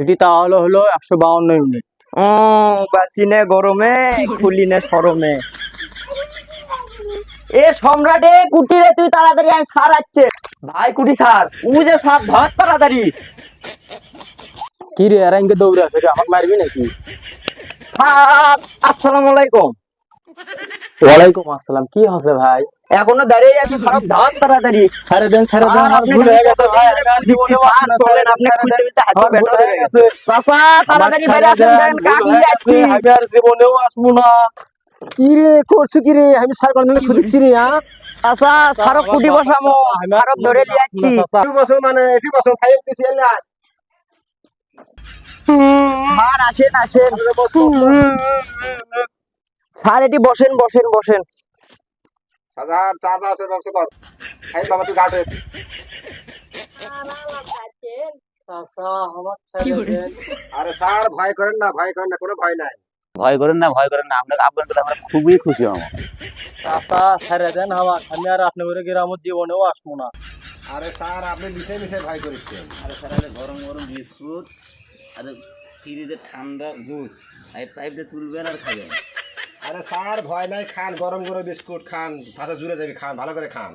এটি তাহলে হলো একশো বাউন্ন ইউনিট। ও বাসিনে গরমে খুলিনে সরমে এ সম্রাটে কুটি রে তুই তাড়াতাড়ি আয় সার আছে। ভাই কুটি সার উ যে সার ধর তাড়াতাড়ি। কি রে এরা ইনকে দৌড়ে আছে আমাকে মারবি নাকি? সার আসসালামু আলাইকুম। ওয়ালাইকুম আসসালাম কি হচ্ছে ভাই? এখনও দাঁড়িয়ে আছি সব ধর তাড়াতাড়ি। দেন দেন আমার ভুল হয়ে গেছে ভাই জীবনে আপনি খুঁজতে। হাত ব্যথা হয়ে গেছে। চাচা তাড়াতাড়ি বেরিয়ে আসেন দেন দেন, কাকি ভুল যাচ্ছি। আমি আর জীবনেও আসব না। কি রে করছ কি রে? আমি সার জন্য খুঁজছি রে হ্যাঁ? চাচা সারক কুটি বসামো সারক ধরে নিয়ে যাচ্ছি। এটি বছর মানে এটি বছর ফাইভ কিছু না। স্যার আসেন আসেন। স্যার এটি বসেন বসেন বসেন। হাজার ব্যবসা কর বাবা তুই। আরে স্যার ভয় করেন না ভয় করেন না কোনো ভয় নাই। ভয় করেন না ভয় করেন না আপনাকে আপনার আমরা খুবই খুশি হব। চাচা ছেড়ে দেন আমার আমি আর আপনার গ্রামের জীবনেও আসব না। আরে স্যার আপনি মিশে মিশে ভয় করেছেন। আরে স্যার আরে গরম গরম বিস্কুট আর ফ্রিজে ঠান্ডা জুস পাইপ দিয়ে তুলবেন আর খাবেন। আরে স্যার ভয় নাই খান গরম গরম বিস্কুট খান তাতে জুড়ে যাবি খান ভালো করে খান।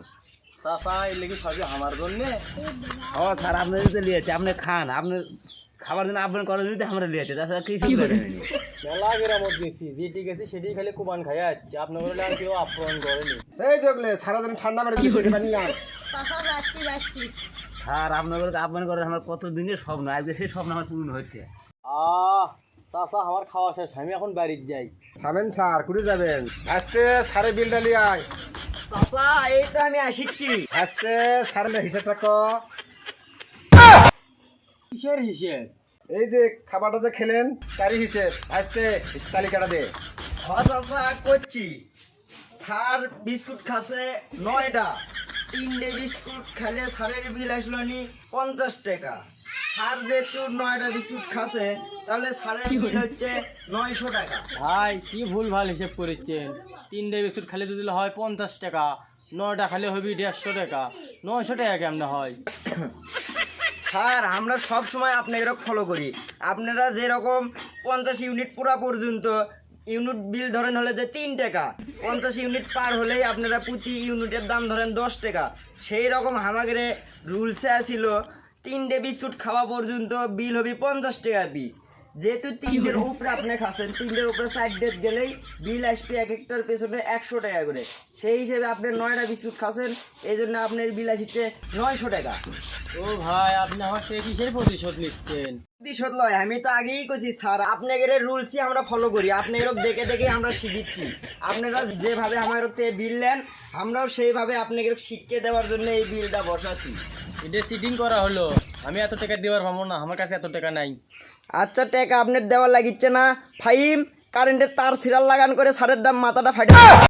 চাচা এই লেগে সবই আমার জন্য। ও স্যার আপনি যদি লিয়েছে আপনি খান আপনি খাবার জন্য আপনার দিতে আমরা লিয়েছে তাছাড়া কিছু মেলা যেটি গেছি সেটি খালি কুবান খাই যাচ্ছে আপনার বলে আর কেউ করেনি। এই জগলে সারাদিন ঠান্ডা মেরে বিস্কুট বানিয়ে চাচা যাচ্ছি যাচ্ছি। স্যার আপনার আপনার করে আমার কত দিনের স্বপ্ন আজকে সেই স্বপ্ন আমার পূরণ হচ্ছে। আহ চাচা আমার খাওয়া শেষ আমি এখন বাড়িতে যাই। খাবেন স্যার কুড়ি যাবেন। আসতে সারে বিলটা নিয়ে আয়। চাচা এই তো আমি আসিচ্ছি। আসতে সারে হিসাবটা ক কিসের হিসেব? এই যে খাবারটা যে খেলেন তারই হিসেব। আসতে তালিকাটা দে। চাচা করছি। স্যার বিস্কুট খাসে নয়টা। তিনটে বিস্কুট খেলে স্যারের বিল আসলো নি পঞ্চাশ টাকা। স্যার যেহেতু নয়টা বিস্কুট খাসে তাহলে বিল হচ্ছে নয়শো টাকা। ভাই কি ভুল ভালো হিসেব করেছেন? তিনটে বিস্কুট খালি যদি হয় পঞ্চাশ টাকা নয়টা খালি হবি দেড়শো টাকা। নয়শো টাকা কেমনে হয়? স্যার আমরা সব সময় আপনাকে ফলো করি। আপনারা যেরকম পঞ্চাশ ইউনিট পুরা পর্যন্ত ইউনিট বিল ধরেন হলে যে তিন টাকা পঞ্চাশ ইউনিট পার হলেই আপনারা প্রতি ইউনিটের দাম ধরেন দশ টাকা। সেই রকম আমাদের রুলসে আসিল তিনটে বিস্কুট খাওয়া পর্যন্ত বিল হবে পঞ্চাশ টাকা পিস যেহেতু তিনটের উপরে আপনি খাচ্ছেন তিনটের উপরে সাইড ডেট গেলেই বিল আসবে এক একটার পেছনে একশো টাকা করে। সেই হিসেবে আপনি নয়টা বিস্কুট খাচ্ছেন এই জন্য আপনার বিল আসছে নয়শো টাকা। ও ভাই আপনি আমার থেকে কিসের প্রতিশোধ নিচ্ছেন? প্রতিশোধ লয় আমি তো আগেই কইছি স্যার আপনাদের রুলসই আমরা ফলো করি আপনাদের দেখে দেখে আমরা শিখিচ্ছি। আপনারা যেভাবে আমার বিল নেন আমরাও সেইভাবে আপনাদের শিখকে দেওয়ার জন্য এই বিলটা বসাছি এটা চিটিং করা হলো। আমি এত টাকা দেওয়ার পাবো না আমার কাছে এত টাকা নাই। আচ্ছা টাকা আপনার দেওয়ার লাগিচ্ছে না। ফাইম কারেন্টের তার সিরাল লাগান করে সারের দাম মাথাটা ফাটে